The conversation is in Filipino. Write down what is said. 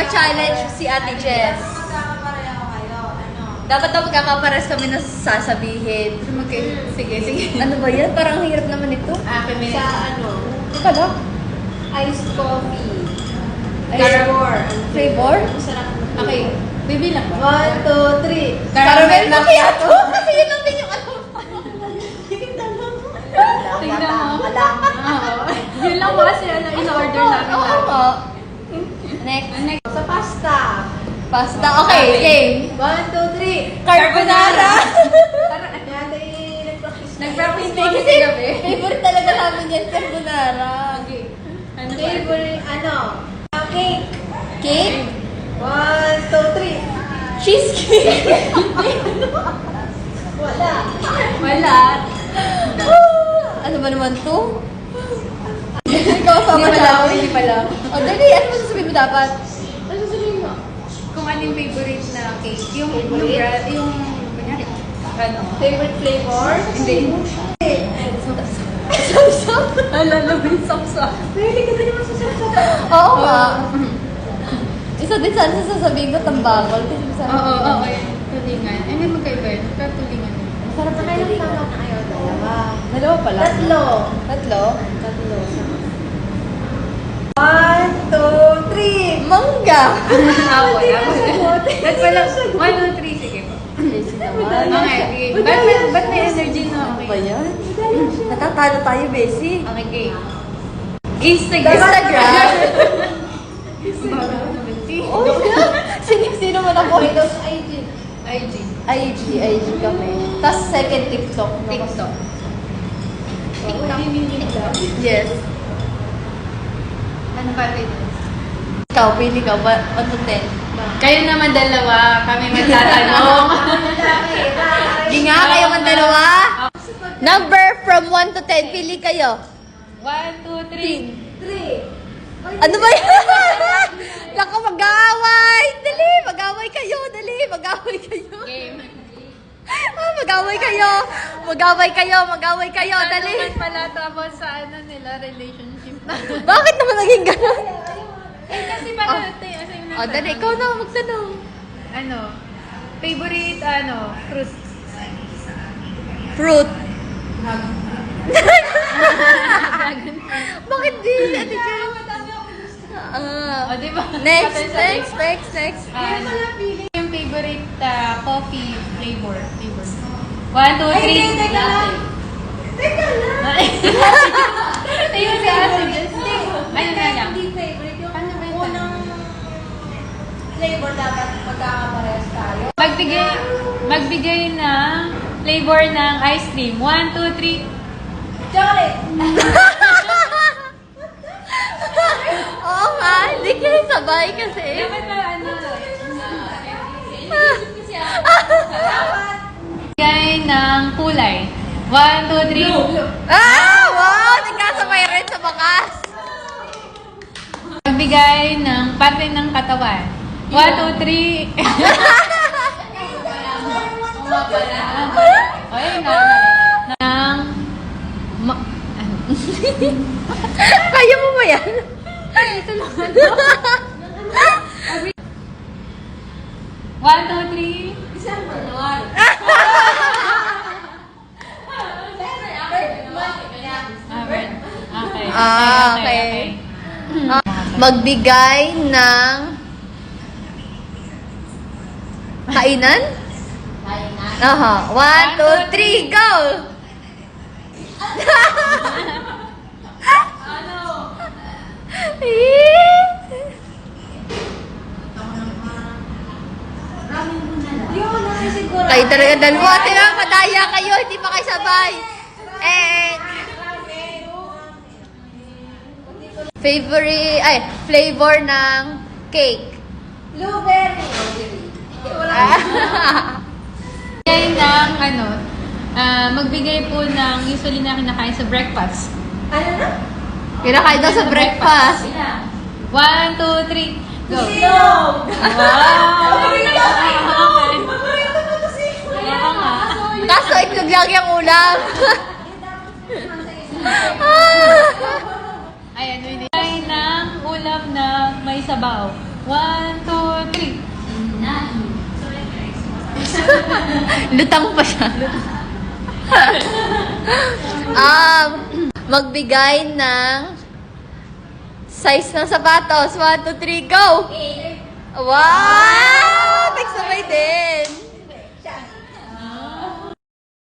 nagpa-challenge si Ate Jess. Ano? Dapat daw magkakapares kami na sasabihin. Okay. Sige, sige. Ano ba yan? Parang ang hirap naman ito. Akin may Sa ano? Ito pala. Iced coffee. Flavor. Flavor? Masarap. Okay. Bibilang ba? One, two, three. Caramel macchiato. Kasi yun lang din yung ano. Tingnan mo. Wala. Oo. Yun lang po kasi ano, in-order namin. Oo lahat. nga. Next. Next. Sa pasta. Pasta. Okay, game. One, two, three. Carbonara. Parang ano yata yung nag-practice. Nag-practice kasi kagabi. favorite talaga namin yan, carbonara. Okay. Ano? Favorite, ano? Ah, Cake. Cake? One, two, three. Cheesecake. Wala. Wala. ano ba naman to? Ikaw sa Hindi pala ako, hindi pala. O, dali. Ano mo sasabihin mo dapat? Ano sasabihin mo? Kung ano yung favorite na cake. Yung, yung Favorite? brand, yung, kunyari, ano? Favorite flavor? Hindi. Samsam? Alala mo yung samsam. Pwede ka din naman sa sapsap. Oo nga. Isa din sana sa sasabihin ko, tambakol. Kasi masarap. Oo, oo, oo. Tulingan. Ano yung magkaiba yun? Tulingan yun. Masarap na kayo Kailan tama kayo? Dalawa. Dalawa pala. Tatlo. Tatlo? Tatlo. One, two, three. Ah, wala. sagot. Ba't pala? One, two, three. Sige po. Okay, sige. Ba't, ba't, ba't may energy na? Ano ba Okay. yan? Natatalo tayo, Bessie. Okay, game. Instagram. Instagram. Oh, sino, sino man ako? Windows ID. IG. IG, IG kami. Tapos second TikTok. TikTok. Yes. Ano ba rin? Ikaw, pili ka. 1 to 10. Kayo naman dalawa, kami magtatanong. Hindi nga, kayo man dalawa. Number from 1 to 10, pili kayo. One, two, three. Three. Ano ba yan? Naku, mag-aaway! Dali, mag-aaway kayo, dali, mag-aaway kayo. Game. Ah, mag-aaway kayo, mag-aaway kayo, mag-aaway kayo, dali. Tanungan pala tapos sa ano nila, relationship na. Bakit naman naging gano'n? Eh, kasi pala, oh. tayo, assign na Oh, dali, ikaw na magtanong. Ano, favorite, ano, fruit. Fruit. Bakit di? Ate Jen? Ah. O, di ba? Next, next, next, next. Ano, yung favorite ah, coffee flavor. flavor. One, two, Ay, three. hindi, teka lang. Teka lang. Ayun si Ate Jess. Hindi. Ano na lang? Hindi favorite. Yung Ano ba yung unang flavor dapat magkakaparehas tayo. Magbigay, magbigay ng flavor ng ice cream. One, two, three. Chocolate. Oo nga, hindi kayo sabay kasi. Dapat ba ano? Magbigay ng kulay. One, two, three. Ah! Wow! Nagkasabay rin sa bakas. Magbigay ng parte ng katawan. One, two, three. O, yun na. Ng... Ma-? Kaya mo ba yan? One, two, three. Right. Okay. Ah, okay. Ah, magbigay ng kainan? Kainan. Aha. One, two, three, go! Ano? Kayo talaga dalawa. Tira, madaya kayo. Hindi pa kayo sabay. Eh, favorite, ay, flavor ng cake. Blueberry. Magbigay ng ano, ah, magbigay po ng usually na kinakain sa breakfast. Ano na? Kinakain daw sa breakfast. One, two, three, go. Silog. Wow! Paborito. Paborito ko to si nga. Kaso itlog lang yung ulam. Ayan, magbigay ng ulam na may sabaw. One, two, three. Lutang pa siya. um, magbigay ng size ng sapatos. One, two, three, go! Wow! Nagsabay din!